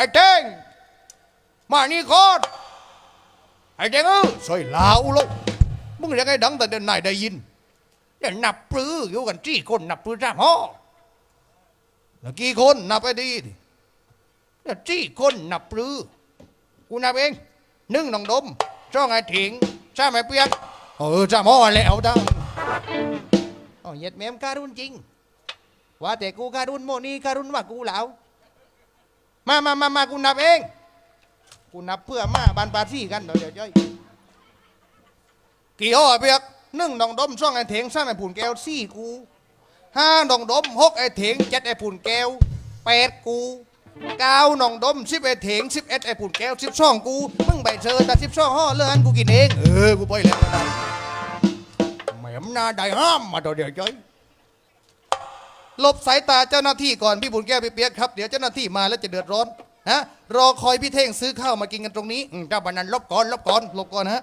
ไอ้เท่งมานี่ก่อนไอ้เท่งเออสอยลาวลูกมึงเรียกไอ้ดังแต่เดินนายได้ยินเดี๋ยวนับปรืออยู่กันจี้คนนับปรือจ้าพ่อแล้วกี่คนนับไปดีดิเดี๋ยวจี้คนนับปรือกูนับเองหนึ่งน้องดมช่องไอ้ถิงใช่ไหมเปียกเออจ้าพ่อแล้วได้อ๋อเหยียดแม่มการุนจริงว่าแต่กูการุนโมนีการุนว่ากูแล้ว มามามามากูนับเอง กูนับเพื่อมาบันปาที่กันเดี๋ยวเดี๋ยวจ้อยกี่ห่อเปียกหนึ่งดองดมช่องไอ้เถงสร้างไอ้ผุนแก้วสี่กูห้าดองดมหกไอ้เถงเจ็ดไอ้ผุนแก้วแปดกูเก้าดองดมสิบไอ้เถงสิบเอ็ดไอ้ผุนแก้วสิบช่องกูมึงใบเชิญแต่สิบช่องห่อเลื่อนกูกินเองเออกูไปแล้วแหม่มหนาได้ห้ามมาเดี๋ยวเดี๋ยวจ้อย หลบสายตาเจ้าหน้าที่ก่อนพี่บุญแก้วพี่เปียกครับเดี๋ยวเจ้าหน้าที่มาแล้วจะเดือดร้อนฮะรอคอยพี่เท่งซื้อข้าวมากินกันตรงนี้อืมเจ้าบันนันลบก่อนลบก่อนลบก่อนฮะ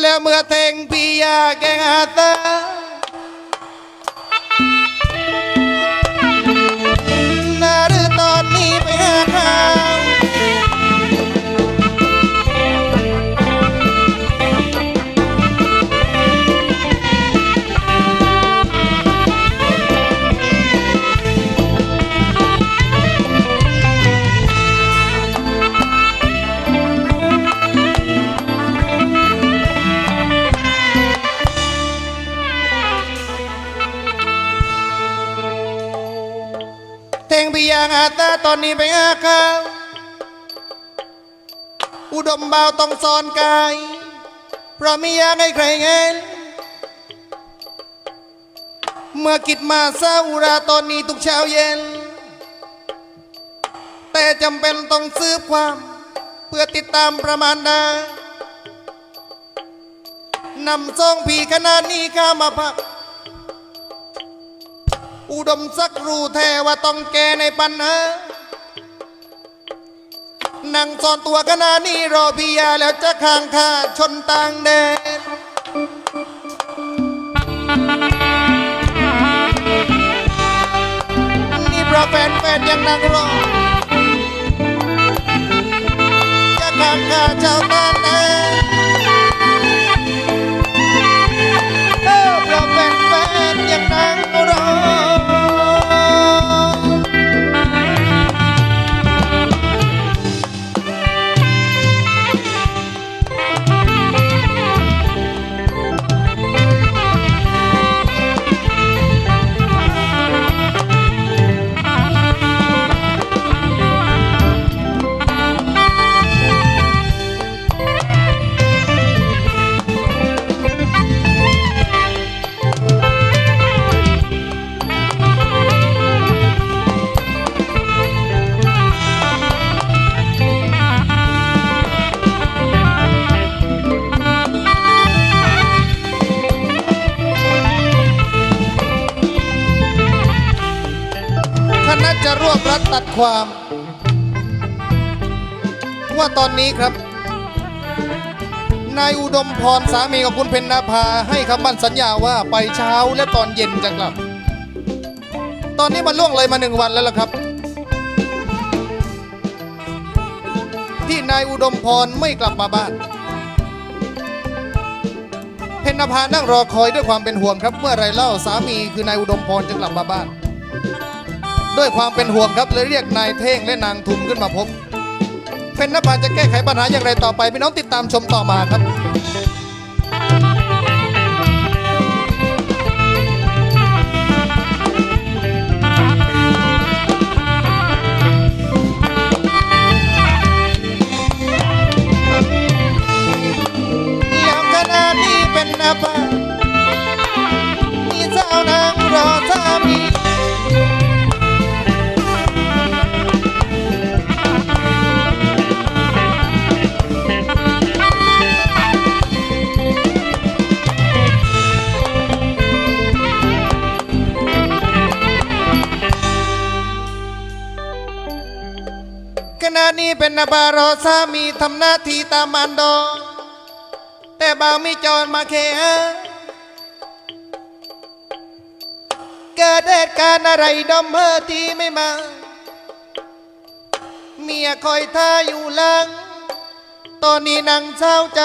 แล้วเมื่อเท่งพี่ยาแกงอาตานาหรือตอนนี้ไปหาข้าวางอาตาตอนนี้ไปหาข้าวอุดมเบาวต้องซ่อนกาย เพราะไม่อยากให้ใครเห็นเมื่อกิดมาซาอุราตอนนี้ทุกเช้าเย็น แต่จำเป็นต้องซื้อความ เพื่อติดตามประมาณดานำซองผีขนาดนี้ข้ามาพัก อุดมสักรู้แท้ว่าต้องแกในปัญหานั่งซ่อนตัวขนานี้รอพี่ยาแล้วจะข้างข้าชนต่างแดนนี่เพราะแฟนๆยังนั่งรอ จะข้างข้าชาวต่างแดน วบรัดตัดความ ว่าตอนนี้ครับ นายอุดมพรสามีของคุณเพญนาภาให้คำมั่นสัญญาว่าไปเช้าและตอนเย็นจะกลับ ตอนนี้มันล่วงเลยมาหนึ่งวันแล้วล่ะครับ ที่นายอุดมพรไม่กลับมาบ้านเพญนภานั่งรอคอยด้วยความเป็นห่วงครับ เมื่อไรเล่าสามีคือนายอุดมพรจะกลับมาบ้าน ด้วยความเป็นห่วงครับเลยเรียกนายเท่งและนางทุมขึ้นมาพบ เป็นนภาจะแก้ไขปัญหาอย่างไรต่อไปพี่น้องติดตามชมต่อมาครับยามขนาดนี้เป็นนภามีสาวนางรอ นี้เป็นนาบารอสามีทำหน้าที่ตามมันดอแต่บ่าวไม่จอดมาเคหะเกิดเหตุการณ์อะไรดอมเฮอที่ไม่มา เมียคอยท่าอยู่หลัง ตอนนี้นังเศร้าใจ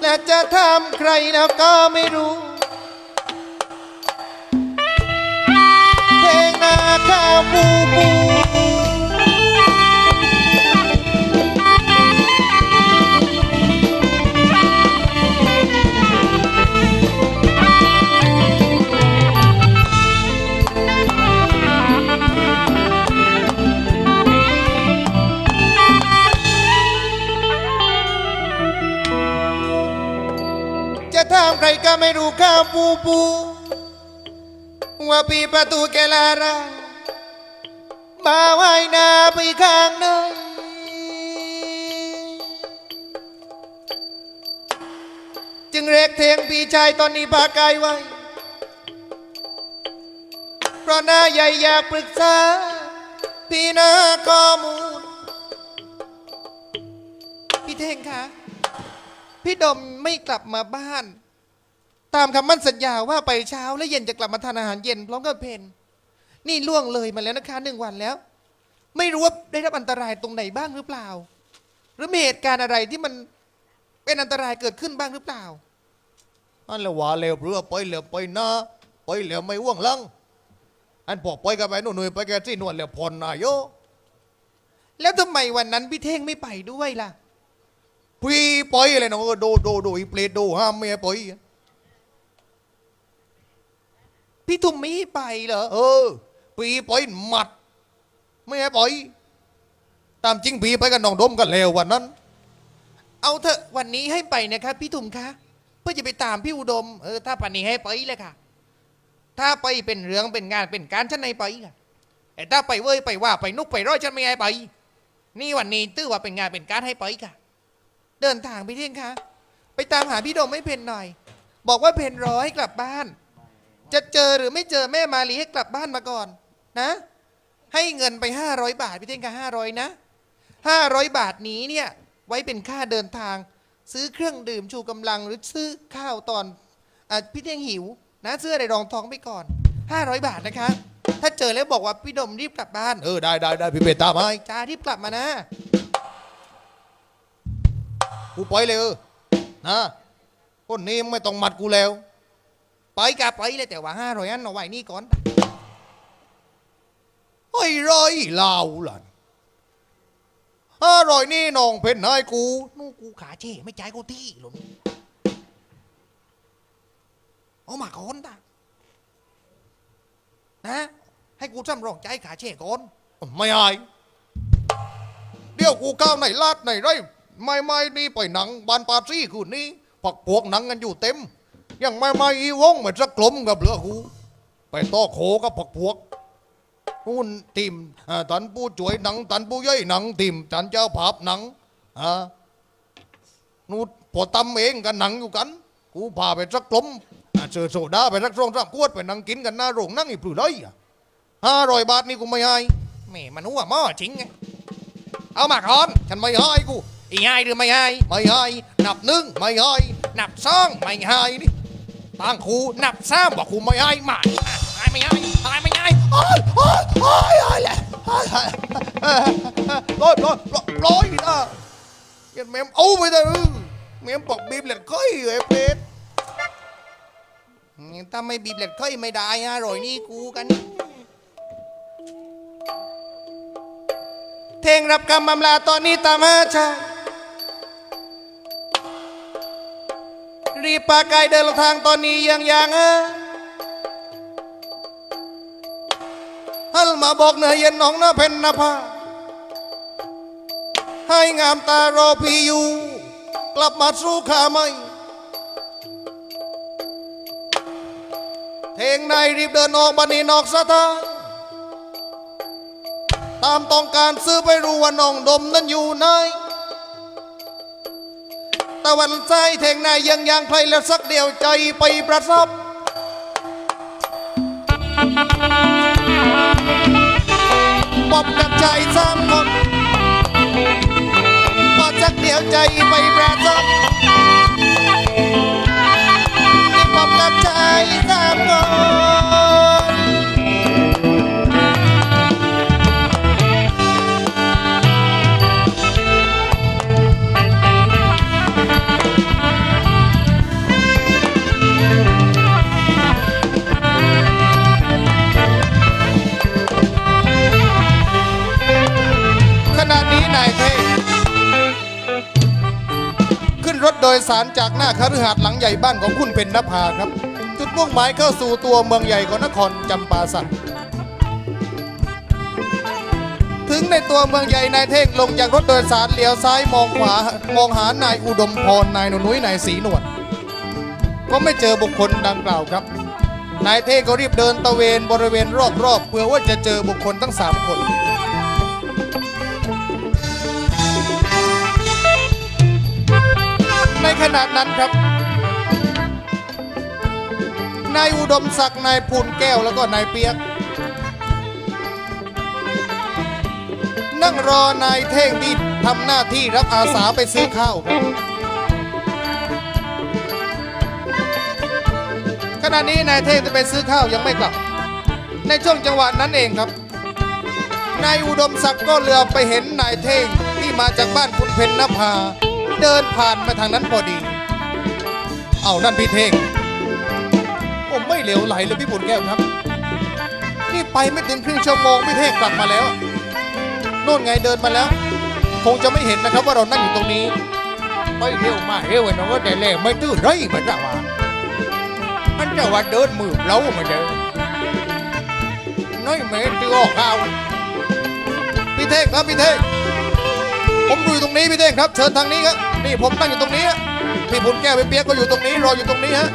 และจะทำใครแล้วก็ไม่รู้ งนาข้าวปูปูจะทำใครก็ไม่รู้ข้าวปูปู ว่าปีประตูแกลารามาไว้นาไปข้างหนึงจึงเรียกเทียงพี่ชายตอนนี้พากายไว้ เพราะหน้าใหญ่อยากปรึกษา พี่นาข้อมูล พี่เท่งคะพี่ดมไม่กลับมาบ้าน ตามคำมั่นสัญญาว่าไปเช้าและเย็นจะกลับมาทานอาหารเย็นพร้อมกับเพนนี่ล่วงเลยมาแล้วนะคะหนึ่งวันแล้ว ไม่รู้ว่าได้รับอันตรายตรงไหนบ้างหรือเปล่า หรือมีเหตุการณ์อะไรที่มันเป็นอันตรายเกิดขึ้นบ้างหรือเปล่าอันละว่าเร็วเรือไปเร็วไปนะไปเร็วไม่ว่วงลังอันพอไปกับไปหนุ่นๆไปแกที่นวลเร็วพรนายโยแล้วทำไมวันนั้นพี่เท่งไม่ไปด้วยล่ะพี่ไปเลยนะเออโดโดโดอีเปลดโดห้ามเมียไป พี่ทุมม่ไปเหรอ เออพี่ไปหมัด ไม่ให้ไปตามจริงพี่ไปกับน้องดมกันแล้ววันนั้น เอาเถอะวันนี้ให้ไปนะคะพี่ทุมคะ เพื่อจะไปตามพี่อุดม เออ ถ้าปันนี้ให้ไปเลยค่ะ ถ้าไปเป็นเรื่องเป็นงานเป็นการฉันให้ไปค่ะแต่ถ้าไปเว้ยไปว่าไปนุกไปร้อยฉันไม่ให้ไป นี่วันนี้ตื้อว่าเป็นงานเป็นการให้ไปค่ะ เดินทางไปเที่ยงคะ ไปตามหาพี่โดมไม่เพนหน่อย บอกว่าเพนรอให้กลับบ้าน จะเจอหรือไม่เจอแม่มาลีให้กลับบ้านมาก่อนนะ ให้เงินไปห้าร้อยบาทพี่เท่งคะห้าร้อยนะห้าร้อยบาทนี้เนี่ยไว้เป็นค่าเดินทาง ซื้อเครื่องดื่มชูกำลังหรือซื้อข้าวตอนอะพี่เท่งหิวนะซื้ออะไรรองท้องไปก่อนห้าร้อยบาทนะคะ ถ้าเจอแล้วบอกว่าพี่ดมรีบกลับบ้านเออได้ได้ได้พี่เปตามให้จ้ารีบกลับมานะกูไปเลยเออนะคนนี้ไม่ต้องหมัดกูแล้ว ไปกะไปเลยแต่ว่าห้าร้อยอันเอาไว้นี่ก่อนไอ้ไรลาวหลันอร่อยนี่น้องเพนนายกูนู่กูขาเช่ไม่ใจกูที่หรอกเอามาก่อนตานะให้กูจำรองใจขาเช่ก่อนไม่ไอเดี๋ยวกูก้าวไหนลาดไหนไรไม่ไม่นี่ไปหนังบานปาซี่คืนนี้ผักพวกหนังกันอยู่เต็ม ยังไม่ไม่อีวงเหมือนสักกลมกับเหลือกูไปต่อโขกับผักพวกนู่นทีมตันผู้ช่วยหนัง ตันผู้ย่อยหนังทีมตันเจ้าภาพหนังอ่านู่นพอตำเองกันหนังอยู่กันกูพาไปสักกลมเจอโซดาไปสักสองสามขวดไปนั่งกินกันหน้าโรงนั่งอีปลื้เลยห้าร้อยบาทนี่กูไม่ให้แม่มันหัวหม้อจริงไงเอามาก่อนฉันไม่ให้กูอีไงหรือไม่ไงไม่ให้นับหนึ่งไม่ให้นับสองไม่ให้นี่ ตั้งครูนับสามบอกครูไม่ให้มาไอ้ไม่ไงไอ้ไม่ไงโอ้ยโอ้ยโอ้ยโอ้ยแหละโอ้ยเอ้ยเอ้ยร้อยร้อยร้อยร้อยนี่นะยันแมมเอาไปเลยแมมบอกบีบเหล็กก้อยไอ้เป็ดถ้าไม่บีบเล็ดค่อยไม่ได้ฮะรอยนี่กูกันเทงรับกรรมบำลาตอนนี้ตามหาชา ยรีบปากายเดินทางตอนนี้ยังยังฮะฮัลมาบอกเนื้อเย็นน้องนะเพนนภาให้งามตารอพี่อยู่ กลับมาสู้ข้าไม่เทงในรีบเดินออกบันนี้นอกสถานตามต้องการซื้อไปรู้ว่าน้องดมนั้นอยู่ไหน ตะวันใจเทงในยังยังใครแล้วสักเดียวใจไปประสบปอบกับใจสามคนพอจักเดียวใจไปประสบนี่ปอบกับใจสามคน โดยสารจากหน้าคฤหาสน์หลังใหญ่บ้านของคุณเป็นนภาครับ จุดมุ่งหมายเข้าสู่ตัวเมืองใหญ่ของนครจำปาสักถึงในตัวเมืองใหญ่นายเท่งลงจากรถโดยสารเลี้ยวซ้ายมองขวามองหานายอุดมพรนายหนุนุ้ยนายสีนวลก็ไม่เจอบุคคลดังกล่าวครับ นายเท่งก็รีบเดินตระเวนบริเวณรอบๆเพื่อว่าจะเจอบุคคลทั้งสามคน ขณะนั้นครับ นายอุดมศักดิ์นายพูนแก้วแล้วก็นายเปียก นั่งรอนายเท่งที่ทำหน้าที่รับอาสาไปซื้อข้าวครับขณะนี้นายเท่งจะไปซื้อข้าวยังไม่กลับ ในช่วงจังหวะนั้นเองครับนายอุดมศักดิ์ก็เรือไปเห็นนายเท่งที่มาจากบ้านคุณเพนนภา เดินผ่านมาทางนั้นพอดี เอานั่นพี่เท่งผมไม่เหลวไหลเลยพี่บุญแก้วครับ นี่ไปไม่ถึงครึ่งชั่วโมงพี่เท่งกลับมาแล้วโน่นไงเดินมาแล้ว คงจะไม่เห็นนะครับว่าเรานั่งอยู่ตรงนี้ไปเที่ยวมาเที่ยวไอ้น้องก็แต่แรกไม่ตื้อไรมันจะว่ามันจะว่าเดินมือเล้ามาเดินน้อยเมตรที่ออกข้าวพี่เท่งครับพี่เท่งผมดูอยู่ตรงนี้พี่เท่งครับ เชิญทางนี้ครับ นี่ผมนั่งอยู่ตรงนี้พี่ผุนแก้วพี่เปียกก็อยู่ตรงนี้รออยู่ตรงนี้ฮะ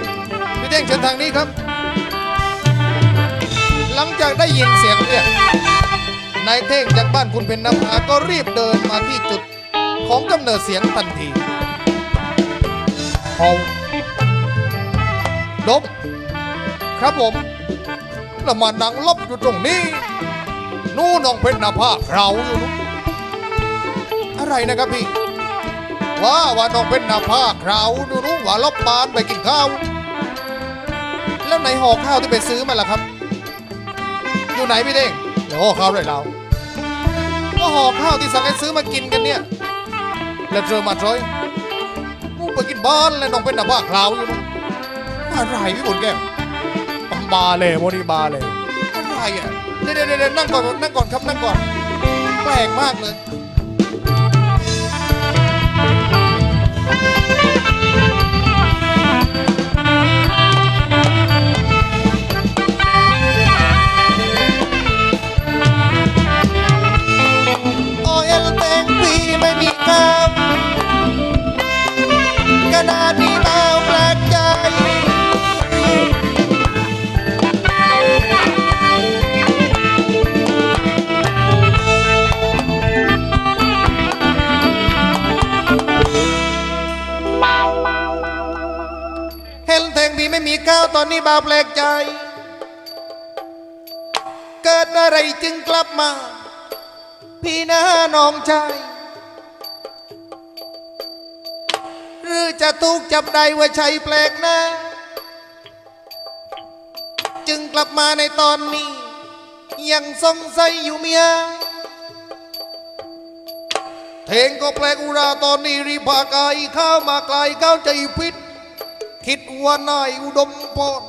พี่เท่งเชิญทางนี้ครับ หลังจากได้ยินเสียงเรียกนายเท่งจากบ้านคุณเป็นน้ำอาก็รีบเดินมาที่จุดของกำเนิดเสียงทันทีเฮาดมครับผมแล้วมานั่งลบอยู่ตรงนี้นู่นน้องเพชรนภาเราอยู่ อะไรนะครับพี่ ว่าว่าน้องเพชรนาภาเราดูนู้ว่าลบบานไปกินข้าว แล้วไหนห่อข้าวที่ไปซื้อมาล่ะครับ อยู่ไหนพี่เด้งเดี๋ยวห่อข้าวด้วยเราก็ห่อข้าวที่สั่งให้ซื้อมากินกันเนี่ย แล้วเจอมาจอยมูไปกินบ้านแล้วน้องเพชรนาภาเราอยู่นู้นอะไรพี่บุญแก้วบาเลยโมนี่บาเลยอะไรอะเดี๋ยวเดี๋ยวเดี๋ยวนั่งก่อนนั่งก่อนครับนั่งก่อนแปลกมากเลย Thank you. มีข้าวตอนนี้บาปแปลกใจ เกิดอะไรจึงกลับมา พี่นะน้องชายหรือจะถูกจับได้ว่าใช่แปลกนะ จึงกลับมาในตอนนี้ ยังสงสัยอยู่เมียเทงก็แปลกอุราตอนนี้รีบพากายข้ามาไกลเข้าใจพิษ คิดว่านายอุดมพร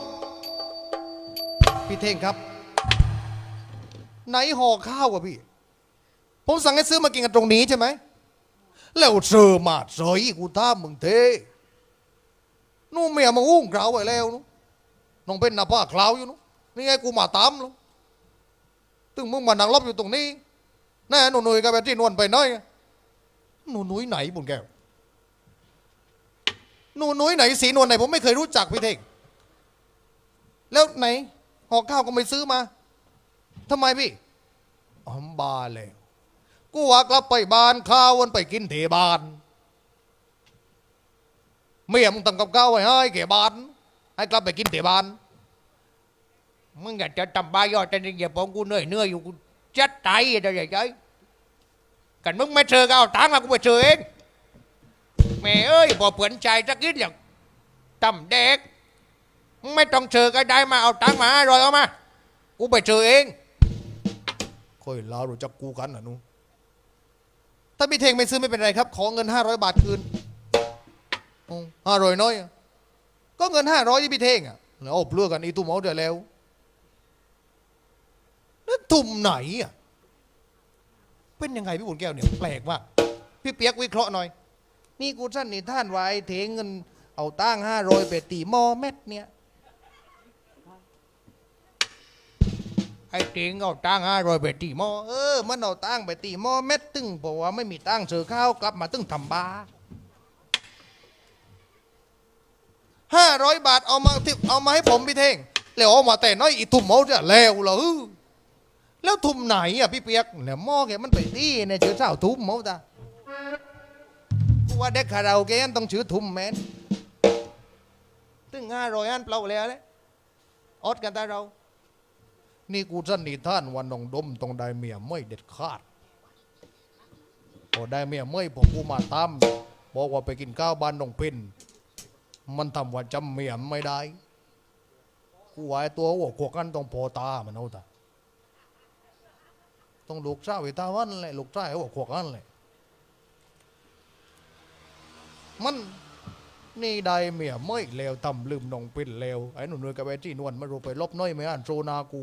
พี่เท่งครับ ไหนห่อข้าวอะพี่ ผมสั่งให้ซื้อมากินกันตรงนี้ใช่ไหม แล้วเจอมาจอยกูตามึงเทนู่นเมียมาอุ้งเราไว้แล้วนู้น้องเป็นนาภาคราวอยู่นู้นนี่ไงกูมาตามแล้วตึงมึงมานั่งรบอยู่ตรงนี้แน่หนูหนุ่ยกับไปที่นวลไปน้อยนูหนุ่ยไหนบุญแก้ว หนูนุ้ยไหนสีนวลไหนผมไม่เคยรู้จักพี่เท่งแล้วไหนห่อข้าวก็ไม่ซื้อมาทำไมพี่อ๋อบาแล้วกูว่ากลับไปบ้านข้าววันไปกินเทบานเมียมึงตั้งกับข้าวไว้ให้แกบานให้กลับไปกินเทบานมึงอยากจะทำบายอดแต่เนี่ยพอกูเหนื่อยเหนื่อยอยู่กูจัดใจอะไรอย่างเงี้ยกันมึงไม่เจอก็เอาตังค์มากูไปเจอเอง แม่เอ้ยพอเผื่อนใจสักนิดอย่างต่ำเด็ก ไม่ต้องเจอก็ได้มาเอาตังค์มาห้าร้อยเอามา กูไปเจอเองค่อยลารู้จักกูกันนะหนูถ้าพี่เทงไม่ซื้อไม่เป็นไรครับ ขอเงิน500บาทคืนห้าร้อยน้อย ก็เงิน500ที่พี่เทงอะแล้วเอาเลือกกันอีตุ่มเอาเดี๋ยวแล้วนั่นตุ่มไหนอะเป็นยังไงพี่บุญแก้วเนี่ยแปลกมากพี่เปียกวิเคราะห์หน่อย นี่กูสั้นนี่ท่านไว้เทงเงินเอาตั้งห้าร้อยไปตีหมอเม็ดเนี่ยไอ้เติงเอาตังห้าร้อยไปตีหมอเออมันเอาตั้งไปตีหม้อเม็ดตึงบอกว่าไม่มีตั้งเสือข้าวกลับมาตึงทำบาห้าร้อยบาทเอามาที่เอามาให้ผมพี่เท่งแล้วเอามาแต่น้อยอีตุ่มเอาจะแล้วเหรอแล้วทุ่มไหนอะพี่เปียกเนี่ยหม้อแกมันไปตีเนี่ยชื่อเจ้าทุ่มเอาจ้ะ ว่าเด็กคาราโอเกะอันต้องชื่อทุ่มแมนตึงห้ารอยอันเปล่าแล้วเลยอดกันแต่เรา นี่กูสันนิษฐานวันน้องดมต้องได้เมียไม่เด็ดขาดพอได้เมียไม่ผมกูมาตามบอกว่าไปกินข้าวบ้านน้องพินมันทำว่าจำเมียไม่ได้ กูไอ้ตัวหัวขวกันต้องพอตามันเอาแตาต้องลูกเจ้าไอ้ตาวันแหละลูกเจ้าไอ้หัวขวกันแหละ มันนี่ได้เมียไม่เลวทำลืมนองเพินเลวไอ้หนุ่นวยกับไอ้ที่นวลไมารู้ไปลบน้อยไม่อ่านโซนากู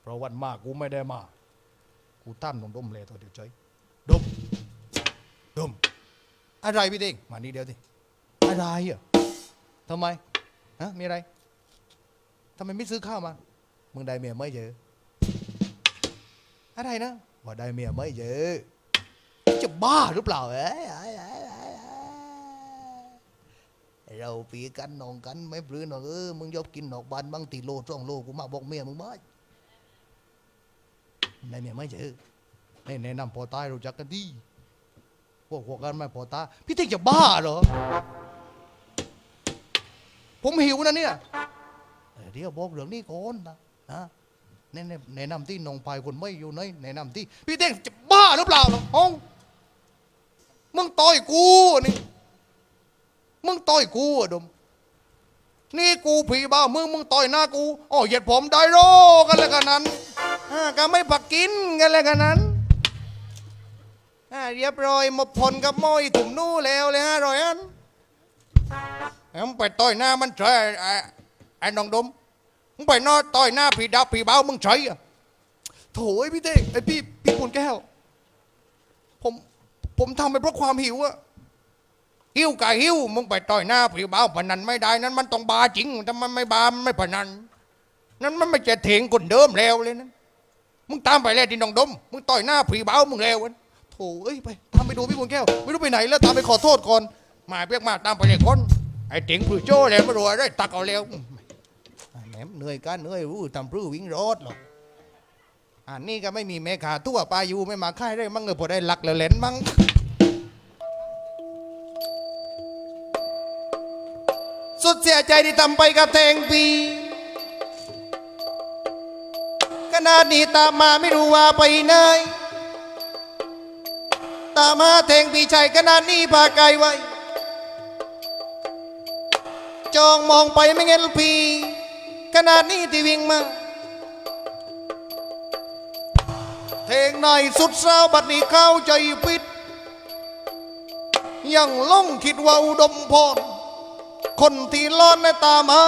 เพราะวันมากกูไม่ได้มา กูตั้มน้องดมเลยตัวเดียวใจดมดมอะไรพี่เด้งมานี่เดียวดิอะไรอะทำไมฮะมีอะไรทำไมไม่ซื้อข้าวมา มึงได้เมียไม่เยอะอะไรนะว่าได้เมียไม่เยอะจะบ้าหรือเปล่าเอ้ยเอ้ยเอ้ยเอ้ยเอ้ย เราปีกันนองกันไม่ปลื้นหรอกเออมึงยกกินนอกบ้านบางตีโลสองโลกูมาบอกเมียมึงบ้าในเมียไม่เจอในแนะนำพอตายรู้จักกันดีพวกพวกันไม่พอตาพี่เท่งจะบ้าเหรอ ผมหิวนะเนี่ยเดี๋ยวบอกเรื่องนี้ก่อนนะนะแนะแนะแนะนำที่นองพายคนไม่อยู่ไหนแนะนำที่พี่เท่งจะบ้าหรือเปล่าหรอห้องมึงต่อยกูนี่ มึงต่อยกูอะดม นี่กูผีบ้ามึงมึงต่อยหน้ากูอ๋อเหยียดผมได้โรกันแล้วกันนั้นอ่าก็ไม่ปักกินกันเลยกันนั้นอ่าเรียบร้อยหมดผลกับหมอยถุ่มนู่แล้วเลยฮะรอยอันไอ้มึงไปต่อยหน้ามันเฉยไอ้ไอ้น้องดมมึงไปนอต่อยหน้าผีดาวผีเบามึงเฉยอะโถไอ้พี่เต้ไอ้พี่พี่ปูนแก้ว ผมผมทำไปเพราะความหิวอะ หิวกับหิวมึงไปต่อยหน้าผีเบาพนันไม่ได้นั้น มันต้องบาจริงถ้ามันไม่บามันไม่พนัน นั้นมันไม่จะเถียงคนเดิมแล้วเลยนะมึงตามไปแล้วที่น้องดมมึงต่อยหน้าผีเบามึงแล้วโถเอ้ยไปทำไปดูพี่ปูนแก้ว ไม่รู้ไปไหนแล้วตามไปขอโทษก่อนมาเปียกมาตามไปเลยคนไอ้เถียงผือโจ้เลยไม่รู้อะไรตักเอาแล้วแหมเหนื่อยกันเหนื่อยรู้ทำพรื้วิ่งรถหรอกอันนี้ก็ไม่มีแม่ขาทั่วปลาอยู่ไม่มาค่ายได้มั่งเออพอได้หลักแล้วเล่นมั่ง สุดเสียใจที่ทำไปกับแทงปีขนาดนี้ตามมาไม่รู้ว่าไปไหนตามมาแทงปีชัยขนาดนี้พาไกลไว้จองมองไปไม่เงินพีขนาดนี้ที่วิ่งมาเทงในสุดเศร้าบัดนี้เข้าใจปิด ยังหลงคิดว่าอุดมพร คนที่ล้อนในตามา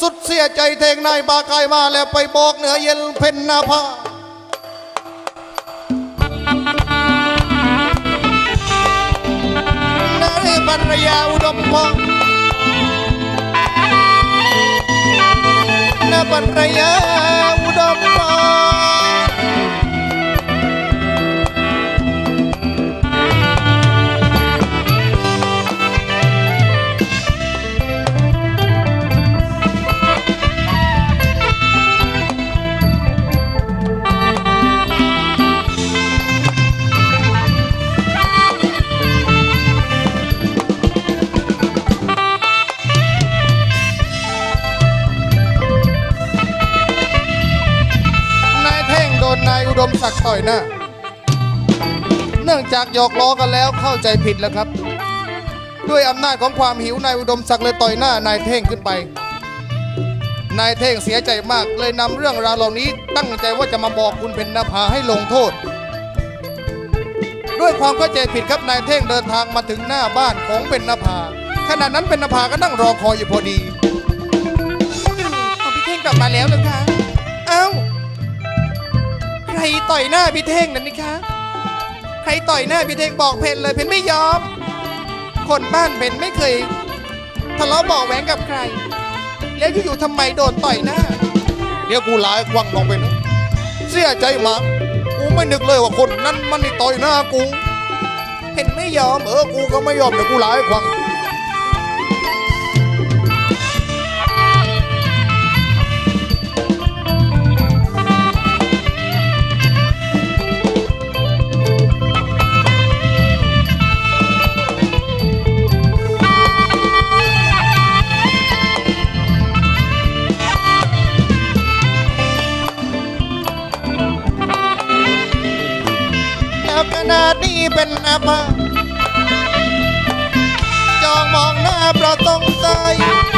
สุดเสียใจเทงในบากายมาแล้วไปบอกเหนือเย็นเพ่นนาภานาเรภรรยาอุดมพรนาภรรยาอุดมพร หน้า เนื่องจากหยอกล้อกันแล้วเข้าใจผิดแล้วครับ ด้วยอำนาจของความหิวนายอุดมศักดิ์เลยต่อยหน้านายเท่งขึ้นไป นายเท่งเสียใจมากเลยนำเรื่องราวเหล่านี้ ตั้งใจว่าจะมาบอกคุณเพญนภาให้ลงโทษ ด้วยความเข้าใจผิดครับนายเท่งเดินทางมาถึงหน้าบ้านของเป็นนภาขณะนั้นเป็นนภาก็นั่งรอคอยอยู่พอดีอพี่เท่งกลับมาแล้วนะคะเอ้า ใครต่อยหน้าพี่เท่งนั่นนี่คะ ใครต่อยหน้าพี่เท่งบอกเพนเลยเพนไม่ยอม คนบ้านเพนไม่เคยทะเลาะเบาแหวงกับใคร แล้วอยู่ๆทำไมโดนต่อยหน้า เดี๋ยวกูหลายควังลองไปนะเสียใจมากกูไม่นึกเลยว่าคนนั้นมันนี่ต่อยหน้ากู เพนไม่ยอมเออกูก็ไม่ยอมเดี๋ยวกูหลายควัง បចងមកណាប្រតងតៃ